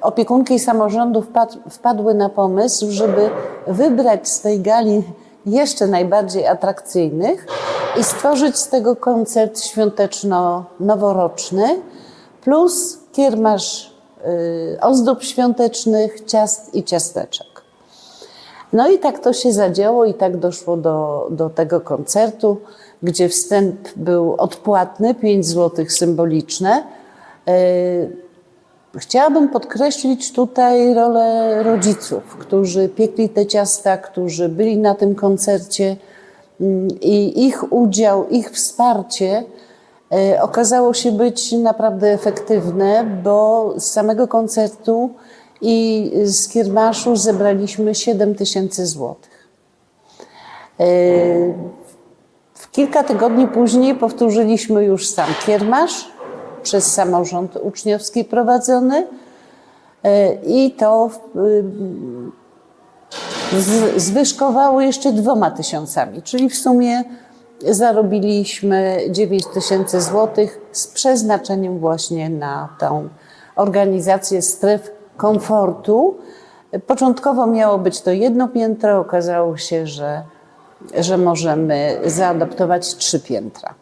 Opiekunki samorządu wpad, wpadły na pomysł, żeby wybrać z tej gali jeszcze najbardziej atrakcyjnych i stworzyć z tego koncert świąteczno-noworoczny plus kiermasz y, ozdób świątecznych, ciast i ciasteczek. No i tak to się zadziało i tak doszło do, do tego koncertu, gdzie wstęp był odpłatny, 5 zł symboliczne. Chciałabym podkreślić tutaj rolę rodziców, którzy piekli te ciasta, którzy byli na tym koncercie mm, i ich udział, ich wsparcie e, okazało się być naprawdę efektywne, bo z samego koncertu i z kiermaszu zebraliśmy 7 tysięcy złotych. E, kilka tygodni później powtórzyliśmy już sam kiermasz przez samorząd uczniowski prowadzony e, i to z- zwyżkowało jeszcze dwoma tysiącami, czyli w sumie zarobiliśmy 9 tysięcy złotych z przeznaczeniem właśnie na tą organizację stref komfortu. Początkowo miało być to jedno piętro, okazało się, że, że możemy zaadaptować trzy piętra.